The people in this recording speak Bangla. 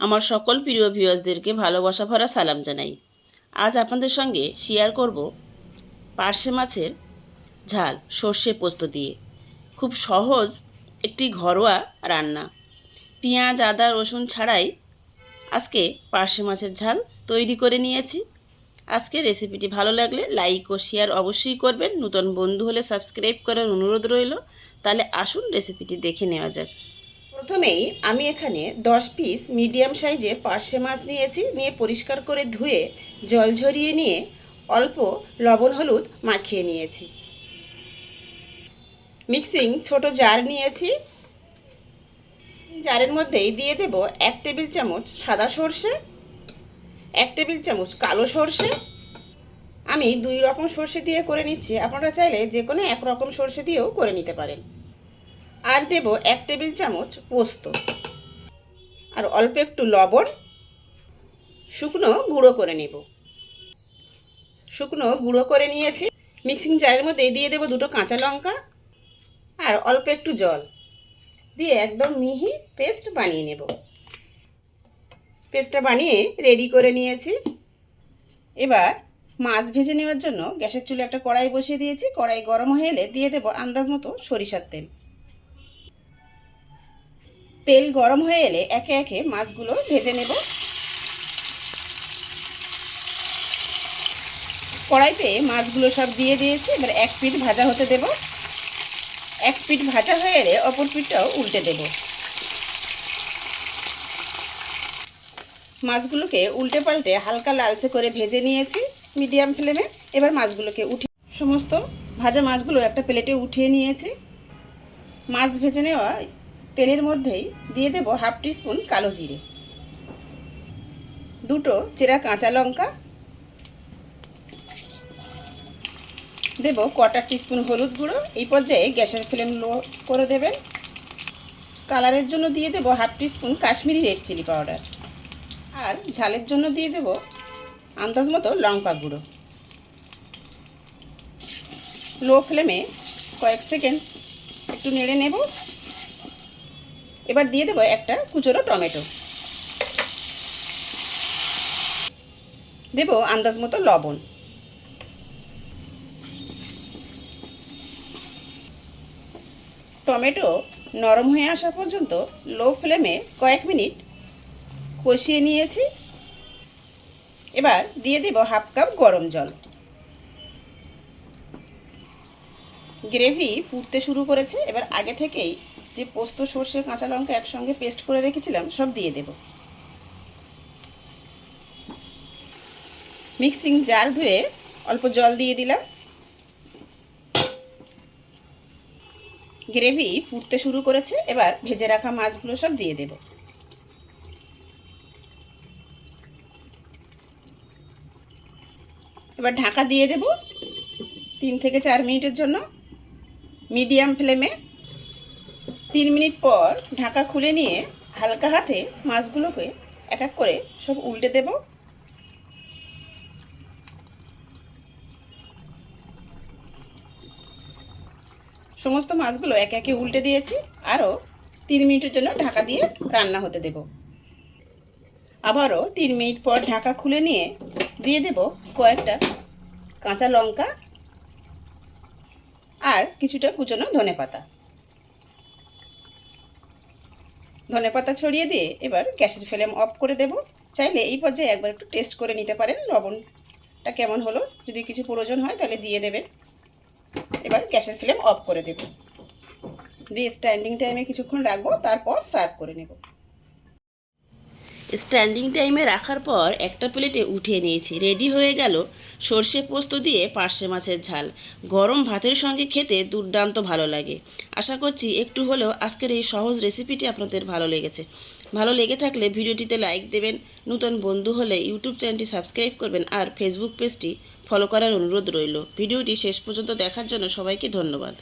আমার সকল প্রিয় ভিউয়ার্সদেরকে ভালোবাসা ভরা সালাম জানাই। আজ আপনাদের সঙ্গে শেয়ার করব পার্শে মাছের ঝাল, সর্ষে পোস্ত দিয়ে। খুব সহজ একটি ঘরোয়া রান্না। পেঁয়াজ, আদা, রসুন ছাড়াই আজকে পার্শে মাছের ঝাল তৈরি করে নিয়েছি। আজকে রেসিপিটি ভালো লাগলে লাইক ও শেয়ার অবশ্যই করবেন। নতুন বন্ধু হলে সাবস্ক্রাইব করার অনুরোধ রইল। তাহলে আসুন রেসিপিটি দেখে নেওয়া যাক। প্রথমেই আমি এখানে দশ পিস মিডিয়াম সাইজে পার্শে মাছ নিয়েছি, নিয়ে পরিষ্কার করে ধুয়ে, জল ঝরিয়ে নিয়ে অল্প লবণ হলুদ মাখিয়ে নিয়েছি। মিক্সিং ছোট জার নিয়েছি। জারের মধ্যেই দিয়ে দেব এক টেবিল চামচ সাদা সর্ষে, এক টেবিল চামচ কালো সর্ষে। আমি দুই রকম সর্ষে দিয়ে করে নিচ্ছি। আপনারা চাইলে যে কোনো এক রকম সর্ষে দিয়েও করে নিতে পারেন। আর দেব এক টেবিল চামচ পোস্ত। আর অল্প একটু লবণ, শুকনো গুঁড়ো করে নেব। শুকনো গুঁড়ো করে নিয়েছি। মিক্সিং জারের মধ্যে দিয়ে দেব দুটো কাঁচা লঙ্কা আর অল্প একটু জল। দিয়ে একদম মিহি পেস্ট বানিয়ে নেব। পেস্টটা বানিয়ে রেডি করে নিয়েছি। এবার মাছ ভেজে নেওয়ার জন্য গ্যাসের চুলে একটা কড়াই বসিয়ে দিয়েছি। কড়াই গরম হয়ে এলে দিয়ে দেবো আন্দাজ মতো সরিষার তেল। তেল গরম হয়ে এলে একে একে মাছগুলো ভেজে নেব। কড়াইতে মাছগুলো সব দিয়ে দিয়েছি, এবার এক পিঠ ভাজা হতে দেব। এক পিঠ ভাজা হয়ে এলে অপর পিঠটাও উল্টে দেব। মাছগুলোকে উল্টে পাল্টে হালকা লালচে করে ভেজে নিয়েছি মিডিয়াম ফ্লেমে। এবার মাছগুলোকে উঠে সমস্ত ভাজা মাছগুলো একটা প্লেটে উঠিয়ে নিয়েছি। মাছ ভেজে নেওয়া তেলের মধ্যেই দিয়ে দেব হাফ টিস্পুন কালো জিরে। দুটো চেরা কাঁচা লঙ্কা। দেব কটা টিস্পুন হলুদ গুঁড়ো। এই পর্যায়ে গ্যাসের ফ্লেম লো করে দেবেন। কালারের জন্য দিয়ে দেব half teaspoon Kashmiri red chilli powder. আর ঝালের জন্য দিয়ে দেব আন্দাজ মতো লঙ্কা গুঁড়ো। লো ফ্লেমে কয়েক সেকেন্ড একটু নেড়ে নেব। এবার দিয়ে দেবো একটা কুচোরো টমেটো। দেব আন্দাজ মতো লবণ। টমেটো নরম হয়ে আসা পর্যন্ত লো ফ্লেমে কয়েক মিনিট কষিয়ে নিয়েছি। এবার দিয়ে দেব হাফ কাপ গরম জল। গ্রেভি ফুটতে শুরু করেছে। এবার আগে থেকেই যে পোস্ত, সর্ষে, কাঁচা লঙ্কা একসঙ্গে পেস্ট করে রেখেছিলাম, সব দিয়ে দেব। মিক্সিং জার ধুয়ে অল্প জল দিয়ে দিলাম। গ্রেভি ফুটতে শুরু করেছে, এবার ভেজে রাখা মাছগুলো সব দিয়ে দেব। এবার ঢাকা দিয়ে দেব তিন থেকে চার মিনিটের জন্য। মিডিয়াম ফ্লেমে তিন মিনিট পর ঢাকা খুলে নিয়ে হালকা হাতে মাছগুলোকে এক এক করে সব উল্টে দেব। সমস্ত মাছগুলো এক একে উল্টে দিয়েছি। আরও তিন মিনিটের জন্য ঢাকা দিয়ে রান্না হতে দেব। আবারও তিন মিনিট পর ঢাকা খুলে নিয়ে দিয়ে দেব কয়েকটা কাঁচা লঙ্কা আর কিছুটা কুচনো ধনে পাতা ধনে পাতা ছড়িয়ে দিয়ে এবার গ্যাসের ফ্লেম অফ করে দেব। চাইলে এই পর্যায়ে একবার একটু টেস্ট করে নিতে পারেন। লবণটা কেমন হলো? যদি কিছু প্রয়োজন হয় তাহলে দিয়ে দেবেন। এবার গ্যাসের ফ্লেম অফ করে দেব। দিয়ে স্ট্যান্ডিং টাইমে কিছুক্ষণ রাখব, তারপর সার্ভ করে নেব। স্ট্যান্ডিং টাইমে রাখার পর একটা প্লেটে উঠিয়ে নিয়েছি। রেডি হয়ে গেল। সর্ষে পোস্ত দিয়ে পার্শে মাছের ঝাল। গরম ভাতের সঙ্গে খেতে দুর্দান্ত ভালো লাগে। আশা করছি একটু হলেও আজকের এই সহজ রেসিপিটি আপনাদের ভালো লেগেছে। ভালো লেগে থাকলে ভিডিওটিতে লাইক দেবেন। নতুন বন্ধু হলে ইউটিউব চ্যানেলটি সাবস্ক্রাইব করবেন আর ফেসবুক পেজটি ফলো করার অনুরোধ রইল। ভিডিওটি শেষ পর্যন্ত দেখার জন্য সবাইকে ধন্যবাদ।